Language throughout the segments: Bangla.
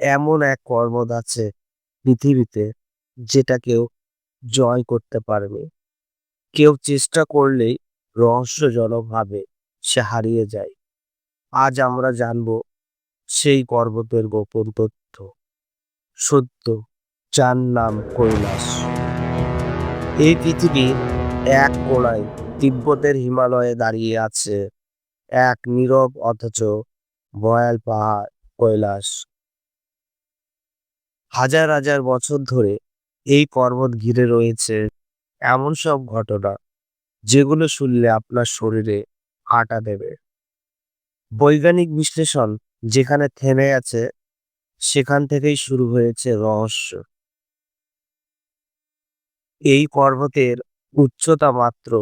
এমন এক পর্বত আছে পৃথিবীতে যেটা কেউ জয় করতে পারেনি। কেউ চেষ্টা করলেই রহস্যজনকভাবে সে হারিয়ে যায়। আজ আমরা জানব সেই পর্বতের গোপন তথ্য। সত্য, যার নাম কৈলাস। এই পৃথিবীর এক কোণায় তিব্বতের হিমালয়ে দাঁড়িয়ে আছে। এক নীরব অথচ ভয়াল পাহাড় কৈলাস। হাজার হাজার বছর ধরে এই পর্বত ঘিরে রয়েছে এমন সব ঘটনা যেগুলো শুনলে আপনার শরীরে আটা দেবে। বৈজ্ঞানিক বিশ্লেষণ যেখানে থেমে আছে, সেখান থেকেই শুরু হয়েছে রহস্য। এই পর্বতের উচ্চতা মাত্র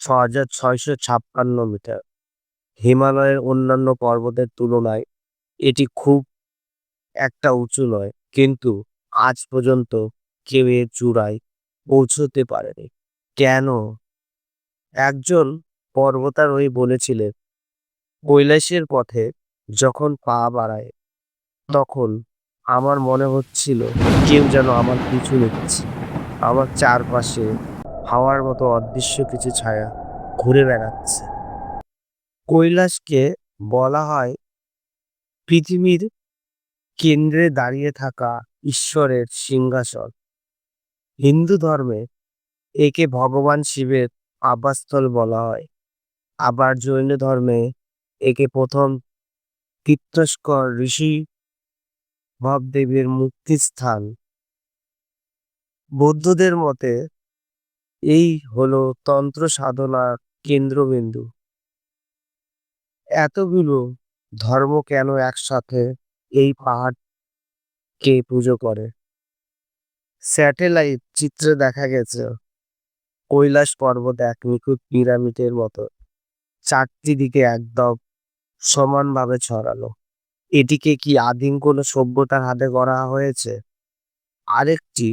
ছ হাজার ছয়শো ছাপ্পান্ন মিটার। হিমালয়ের অন্যান্য পর্বতের তুলনায় এটি খুব একটা উঁচু নয়। কিন্তু আজ পর্যন্ত কেউ এর চূড়ায় পৌঁছতে পারেনি। কেন? একজন পর্বতারোহী বলেছিলেন, কৈলাসের পথে যখন পা বাড়ায়, তখন আমার মনে হচ্ছিল কেউ যেন আমার পিছু নিচ্ছে। আমার চারপাশে হাওয়ার মতো অদৃশ্য কিছু ছায়া ঘুরে বেড়াচ্ছে। কৈলাসকে বলা হয় পৃথিবীর কেন্দ্রে দাঁড়িয়ে থাকা ঈশ্বরের সিংহাসন। হিন্দু ধর্মে একে ভগবান শিবের আবাসস্থল বলা হয়। আবার জৈন ধর্মে একে প্রথম তীর্থস্কর ঋষি ভবদেবের মুক্তিস্থান। বৌদ্ধদের মতে এই হলো তন্ত্র সাধনার কেন্দ্রবিন্দু। এতগুলো ধর্ম কেন একসাথে এই পাহাড়কে পুজো করে। স্যাটেলাইট চিত্রে দেখা গেছে, কৈলাস পর্বত এক নিখুঁত পিরামিডের মতো। চারটি দিকে একদম সমানভাবে ছড়ানো। এটিকে কি আদিম কোনো সভ্যতার হাতে গড়া হয়েছে? আরেকটি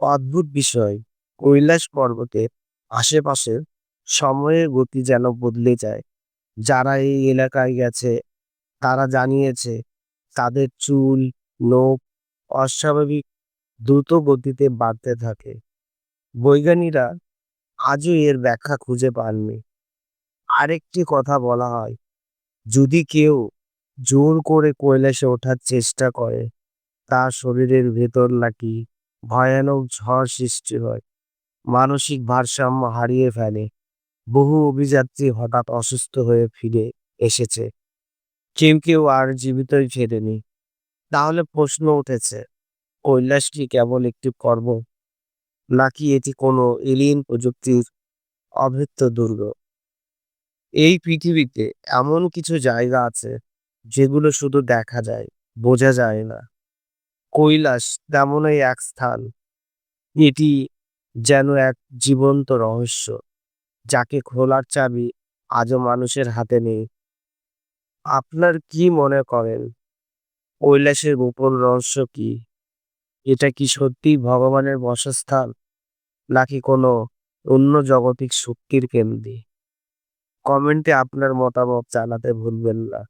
অদ্ভুত বিষয়, কৈলাস পর্বতের আশেপাশে সময়ের গতি যেন বদলে যায়। যারা এই এলাকায় গেছে, তারা জানিয়েছে তাদের চুল নখ অস্বাভাবিক দ্রুত গতিতে বাড়তে থাকে। বৈজ্ঞানিকরা আজও এর ব্যাখ্যা খুঁজে পাননি। আরেকটি কথা বলা হয়, যদি কেউ জোর করে কৈলাসে ওঠার চেষ্টা করে, তার শরীরের ভেতর নাকি ভয়ানক ঝড় সৃষ্টি হয়। মানসিক ভারসাম্য হারিয়ে ফেলে। বহু অভিযাত্রী হঠাৎ অসুস্থ হয়ে ফিরে এসেছে। কেউ কেউ আর জীবিতই ফেরেনি। তাহলে প্রশ্ন উঠেছে, কৈলাস কি কেবল একটি কর্ম, নাকি এটি কোনো এলিয়েন প্রযুক্তির অভৃত্য দুর্গ? এই পৃথিবীতে এমন কিছু জায়গা আছে, যেগুলো শুধু দেখা যায়, বোঝা যায় না। কৈলাস তেমনই এক স্থান। এটি যেন এক জীবন্ত রহস্য, যাকে খোলার চাবি আজও মানুষের হাতে নেই। আপনার কি মনে করেন? কৈলাসের গোপন রহস্য কি? এটা কি সত্যি ভগবানের বসস্থান, নাকি কোনো অন্য জগতিক শক্তির কেন্দ্রে? কমেন্টে আপনার মতামত জানাতে ভুলবেন না।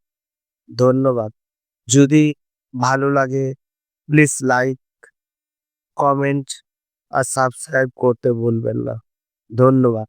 ধন্যবাদ। যদি ভালো লাগে, প্লিজ লাইক, কমেন্ট আর সাবস্ক্রাইব করতে ভুলবেন না। ধন্যবাদ।